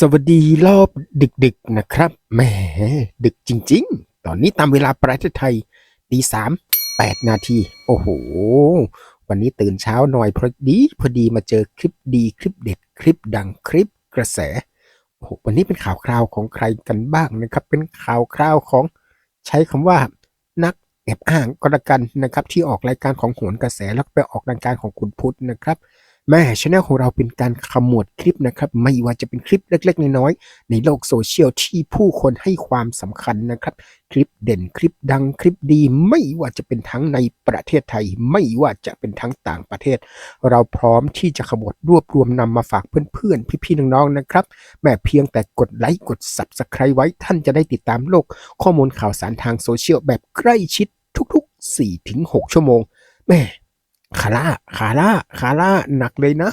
สวัสดีรอบดึกๆนะครับแหมดึกจริง ๆ ตอนนี้ตามเวลาประเทศไทยตีสามแปดนาที โอ้โห วันนี้ตื่นเช้าหน่อยพอดีพอดีมาเจอคลิปดีคลิปเด็ดคลิปดังคลิปกระแสโอ้โหวันนี้เป็นข่าวคราวของใครกันบ้างนะครับ เป็นข่าวคราวของใช้คำว่านักแอบอ้างก็แล้วกันนะครับ ที่ออกรายการของโหนกระแสแล้วไปออกรายการของคุณพุทธนะครับ แม่ช anel ของเราเป็นการขมวดคลิปนะครับ ไม่ว่าจะเป็นคลิปเล็ก ๆ น้อยๆในโลกโซเชียลที่ผู้คนให้ความสำคัญนะครับ คลิปเด่นคลิปดังคลิปดี ไม่ว่าจะเป็นทั้งในประเทศไทย ไม่ว่าจะเป็นทั้งต่างประเทศ เราพร้อมที่จะขมวดรวบรวมนำมาฝากเพื่อนๆ พี่ๆน้องๆนะครับ แม่เพียงแต่กดไลค์กด Subscribe ไว้ท่านจะได้ติดตามโลก ข้อมูลข่าวสารทางโซเชียลแบบใกล้ชิดทุก ๆ 4-6 ชั่วโมงแม่ คาร่าคาร่าคาร่าหนักเลยนะ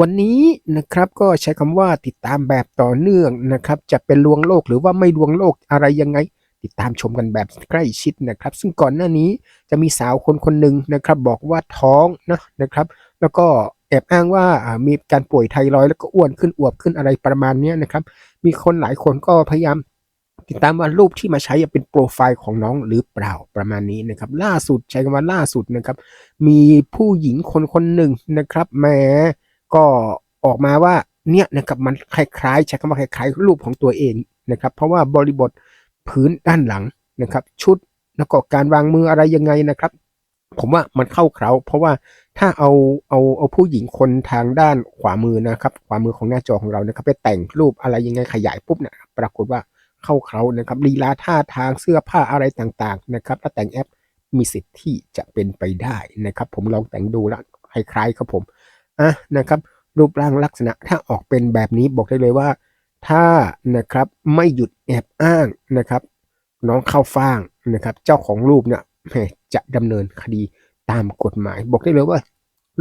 วันนี้นะครับก็ใช้คำว่าติดตามแบบต่อเนื่องนะครับ จะเป็นลวงโลกหรือว่าไม่ลวงโลกอะไรยังไง ติดตามชมกันแบบใกล้ชิดนะครับ ซึ่งก่อนหน้านี้จะมีสาวคนคนหนึ่งนะครับ บอกว่าท้องนะนะครับ แล้วก็แอบอ้างว่ามีการป่วยไทรอยด์แล้วก็อ้วนขึ้นอวบขึ้นอะไรประมาณนี้นะครับ มีคนหลายคนก็พยายาม ติดตามว่ารูปที่มาใช้เป็นโปรไฟล์ของน้องหรือเปล่าประมาณนี้นะครับ ล่าสุดใช้คำว่าล่าสุดนะครับ มีผู้หญิงคนคนหนึ่งนะครับแหม้ก็ออกมาว่าเนี่ยนะครับมันคล้ายๆ ใช้คำว่าคล้ายๆ รูปของตัวเองนะครับ เพราะว่าบริบทพื้นด้านหลังนะครับ ชุดแล้วก็การวางมืออะไรยังไงนะครับ ผมว่ามันเข้าเขาเพราะว่าถ้าเอาเอาเอาผู้หญิงคนทางด้านขวามือนะครับ ขวามือของหน้าจอของเรานะครับ ไปแต่งรูปอะไรยังไงขยายปุ๊บเนี่ยปรากฏว่า เข้าเขานะครับลีลาท่าทางเสื้อผ้าอะไรต่างๆนะครับถ้าแต่งแอปมีสิทธิ์ที่จะเป็นไปได้นะครับ ผมลองแต่งดูแล้วคล้ายๆครับผมอะนะครับ รูปร่างลักษณะถ้าออกเป็นแบบนี้บอกได้เลยว่า ถ้านะครับไม่หยุดแอบอ้างนะครับ น้องเข้าฟ่างนะครับ เจ้าของรูปเนี่ยจะดำเนินคดีตามกฎหมาย บอกได้เลยว่า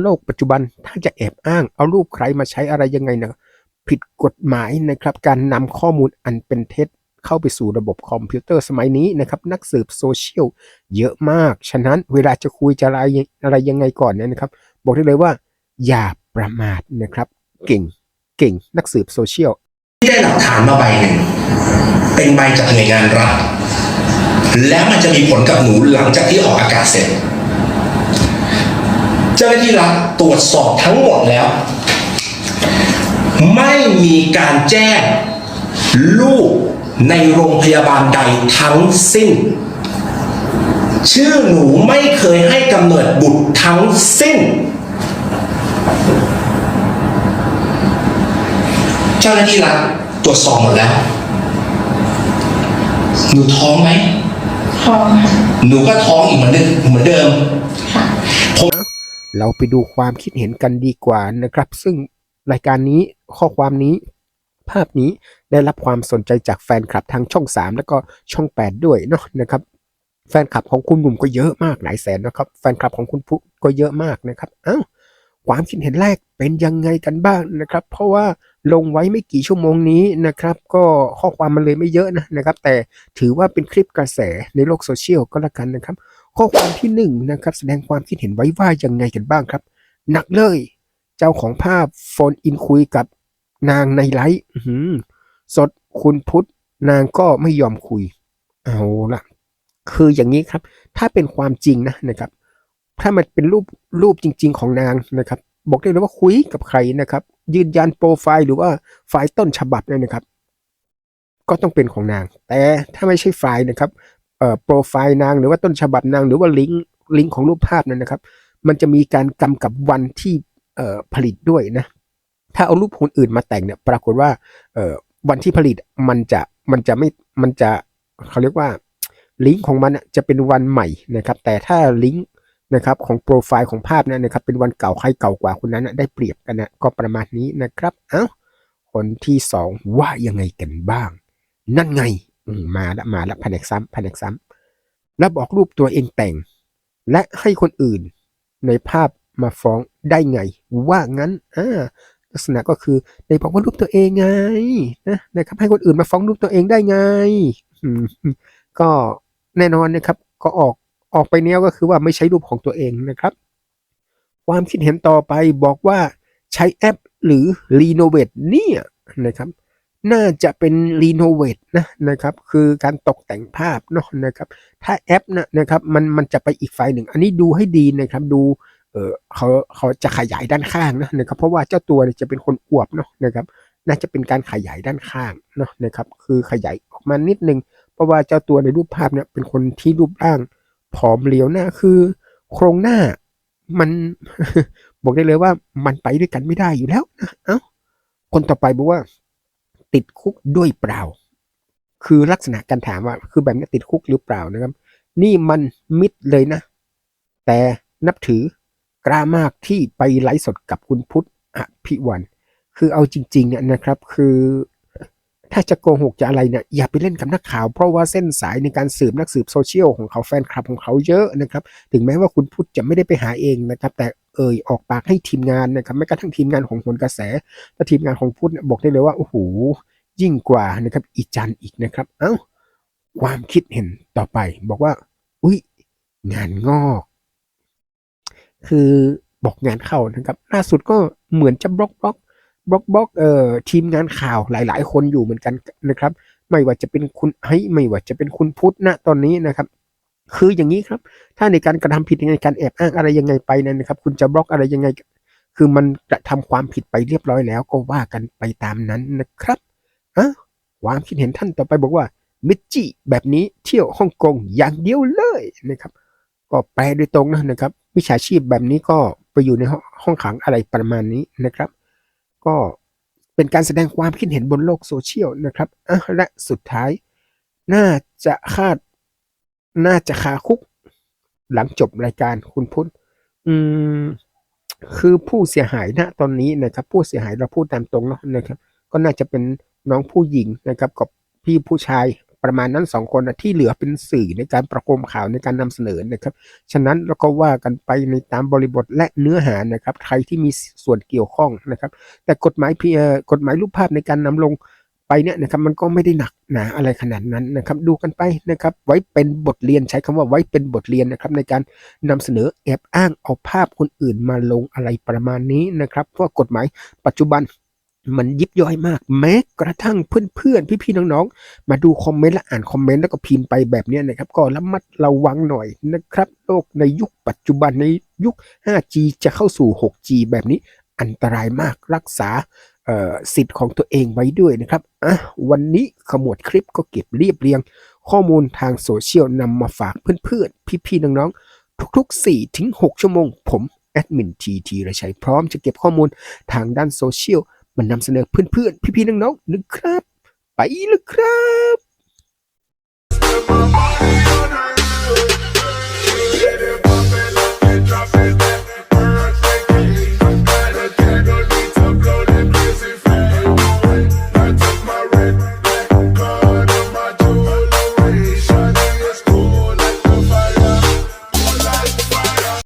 โลกปัจจุบันถ้าจะแอบอ้าง เอารูปใครมาใช้อะไรยังไงนะผิดกฎหมายนะครับ การนำข้อมูลอันเป็นเท็จ เข้าไปสู่ระบบคอมพิวเตอร์สมัยนี้นะครับ นักสืบโซเชียลเยอะมาก ฉะนั้นเวลาจะคุยจะอะไรอะไรยังไงก่อนเนี่ยนะครับ บอกได้เลยว่า อย่าประมาทนะครับ เก่งเก่งนักสืบโซเชียลที่ได้หลักฐานมาใบหนึ่งเป็นใบจากหน่วยงานรัฐแล้วมันจะมีผลกับหนูหลังจากที่ออกอากาศเสร็จ เจ้าหน้าที่รัฐตรวจสอบทั้งหมดแล้ว ไม่มีการแจ้งลูก ในโรงพยาบาลใดทั้งสิ้น ชื่อหนูไม่เคยให้กำเนิดบุตรทั้งสิ้น เจ้าหน้าที่รัฐตรวจสอบหมดแล้ว หนูท้องไหมท้องค่ะหนูก็ท้องอีกเหมือนเดิมเหมือนเดิมค่ะเราไปดูความคิดเห็นกันดีกว่านะครับ ซึ่งรายการนี้ข้อความนี้ ภาพนี้ได้รับความสนใจจากแฟนคลับทางช่อง 3 แล้วก็ช่อง 8 ด้วยเนาะนะครับ แฟนคลับของคุณหนุ่มก็เยอะมากหลายแสนนะครับ แฟนคลับของคุณพุก็เยอะมากนะครับอ้าวความคิดเห็นแรกเป็นยังไงกันบ้างนะครับ เพราะว่าลงไว้ไม่กี่ชั่วโมงนี้นะครับ ก็ข้อความมันเลยไม่เยอะนะนะครับ แต่ถือว่าเป็นคลิปกระแสในโลกโซเชียลก็แล้วกันนะครับ ข้อความที่หนึ่งนะครับ แสดงความคิดเห็นไว้ว่ายังไงกันบ้างครับ หนักเลย เจ้าของภาพโฟนอินคุยกับ นางในไลฟ์อื้อหือสดคุณพุทธนางก็ไม่ยอมคุย เอาละคืออย่างนี้ครับ ถ้าเป็นความจริงนะนะครับ ถ้ามันเป็นรูปรูปจริง ๆ ของนางนะครับ บอกได้เลยว่าคุยกับใครนะครับ ยืนยันโปรไฟล์หรือว่าไฟล์ต้นฉบับเนี่ยนะครับ ก็ต้องเป็นของนาง แต่ถ้าไม่ใช่ไฟล์นะครับเอ่อโปรไฟล์นางหรือว่าต้นฉบับนางหรือว่าลิงก์ลิงก์ของรูปภาพนั้นนะครับ มันจะมีการกำกับวันที่เอ่อผลิตด้วยนะ ถ้าเอารูปคนอื่นมาแต่งเนี่ย ปรากฏว่า เอ่อวันที่ผลิตมันจะมันจะไม่มันจะเขาเรียกว่าลิงก์ของมันอะจะเป็นวันใหม่นะครับ แต่ถ้าลิงก์นะครับของโปรไฟล์ของภาพนั้นนะครับ เป็นวันเก่าใครเก่ากว่าคนนั้นอะได้เปรียบกันนะก็ประมาณนี้นะครับ เอ้าคนที่สองว่ายังไงกันบ้าง นั่นไงมมาละมาละแผนกซ้ำแผนกซ้ำแล้วบอกรูปตัวเองแต่ง และให้คนอื่นในภาพมาฟ้องได้ไง ว่างั้นอ่า ลักษณะก็คือในบอกว่ารูปตัวเองไงนะนะครับให้คนอื่นมาฟ้องรูปตัวเองได้ไงก็แน่นอนนะครับ ก็ออกออกไปแนวก็คือว่าไม่ใช้รูปของตัวเองนะครับ ความคิดเห็นต่อไปบอกว่าใช้แอปหรือรีโนเวทเนี่ยนะครับ น่าจะเป็นรีโนเวทนะนะครับ คือการตกแต่งภาพเนาะนะครับ ถ้าแอปนะนะครับมันมันจะไปอีกไฟล์หนึ่ง อันนี้ดูให้ดีนะครับ ดู เออเขาเขาจะขยายด้านข้างนะนะครับ เพราะว่าเจ้าตัวเนี่ยจะเป็นคนอวบเนาะนะครับ น่าจะเป็นการขยายด้านข้างเนาะนะครับ คือขยายออกมานิดนึง เพราะว่าเจ้าตัวในรูปภาพเนี่ยเป็นคนที่รูปร่างผอมเหลียวหน้าคือ โครงหน้ามันบอกได้เลยว่ามันไปด้วยกันไม่ได้อยู่แล้วนะเอ้าคนต่อไปบอกว่า ติดคุกด้วยเปล่า คือลักษณะการถามว่า คือแบบนี้ติดคุกหรือเปล่านะครับ นี่มันมิดเลยนะ แต่นับถือ กล้ามากที่ไปไลฟ์สดกับคุณพุทธอภิวัน คือเอาจริงๆเนี่ยนะครับ คือถ้าจะโกหกจะอะไรเนี่ยอย่าไปเล่นกับนักข่าว เพราะว่าเส้นสายในการสืบนักสืบโซเชียลของเขาแฟนคลับของเขาเยอะนะครับ ถึงแม้ว่าคุณพุทธจะไม่ได้ไปหาเองนะครับ แต่เอ่ยออกปากให้ทีมงานนะครับแม้กระทั่งทีมงานของผลกระแสและทีมงานของพุทธบอกได้เลยว่าโอ้โหยิ่งกว่านะครับอีจันอีกนะครับ เอ้าความคิดเห็นต่อไปบอกว่า อุ้ยงานงอก คือบอกงานเข้านะครับล่าสุดก็เหมือนจะบล็อกบล็อกบล็อกบล็อกเอ่อทีมงานข่าวหลาย ๆ คนอยู่เหมือนกันนะครับ ไม่ว่าจะเป็นคุณไอ้ไม่ว่าจะเป็นคุณพุทธนะตอนนี้นะครับ คืออย่างนี้ครับ ถ้าในการกระทำผิดในการแอบอ้างอะไรยังไงไปนะครับ คุณจะบล็อกอะไรยังไง คือมันกระทำความผิดไปเรียบร้อยแล้วก็ว่ากันไปตามนั้นนะครับอะความคิดเห็นท่านต่อไปบอกว่ามิจจิแบบนี้เที่ยวฮ่องกงอย่างเดียวเลยนะครับ ก็แปลโดยตรงนะนะครับ วิชาชีพแบบนี้ก็ไปอยู่ในห้องขังอะไรประมาณนี้นะครับ ก็เป็นการแสดงความคิดเห็นบนโลกโซเชียลนะครับและสุดท้าย น่าจะคาด น่าจะคาคุก หลังจบรายการคุณพุทธอืม คือผู้เสียหายณตอนนี้นะครับ ผู้เสียหายเราพูดตามตรงเนาะนะครับ ก็น่าจะเป็นน้องผู้หญิงนะครับ กับพี่ผู้ชาย ประมาณนั้นสองคนนะที่เหลือเป็นสื่อในการประโคมข่าวในการนำเสนอนะครับ ฉะนั้นเราก็ว่ากันไปในตามบริบทและเนื้อหานะครับใครที่มีส่วนเกี่ยวข้องนะครับ แต่กฎหมายเพียกฎหมายรูปภาพในการนำลงไปเนี่ยนะครับมันก็ไม่ได้หนักหนาอะไรขนาดนั้นนะครับ ดูกันไปนะครับ ไว้เป็นบทเรียนใช้คำว่าไว้เป็นบทเรียนนะครับ ในการนำเสนอแอบอ้างเอาภาพคนอื่นมาลงอะไรประมาณนี้นะครับเพราะกฎหมายปัจจุบัน มันยิบย่อยมาก แม้กระทั่งเพื่อนๆ พี่ๆ น้องๆ มาดูคอมเมนต์และอ่านคอมเมนต์แล้วก็พิมพ์ไปแบบนี้นะครับ ก็ระมัดระวังหน่อยนะครับ โลกในยุคปัจจุบันในยุค 5G จะเข้าสู่ 6G แบบนี้อันตรายมากรักษาสิทธิ์ของตัวเองไว้ด้วยนะครับอะวันนี้ขมวดคลิปก็เก็บเรียบเรียง ข้อมูลทางโซเชียลนำมาฝากเพื่อนๆ พี่ๆ น้องๆ ทุกๆ4ถึง6ชั่วโมง ผมแอดมินทีทีระชัยพร้อมจะเก็บข้อมูลทางด้านโซเชียล มันนำเสนอเพื่อนๆ พี่ๆ น้องๆนะครับ ไปเลยครับ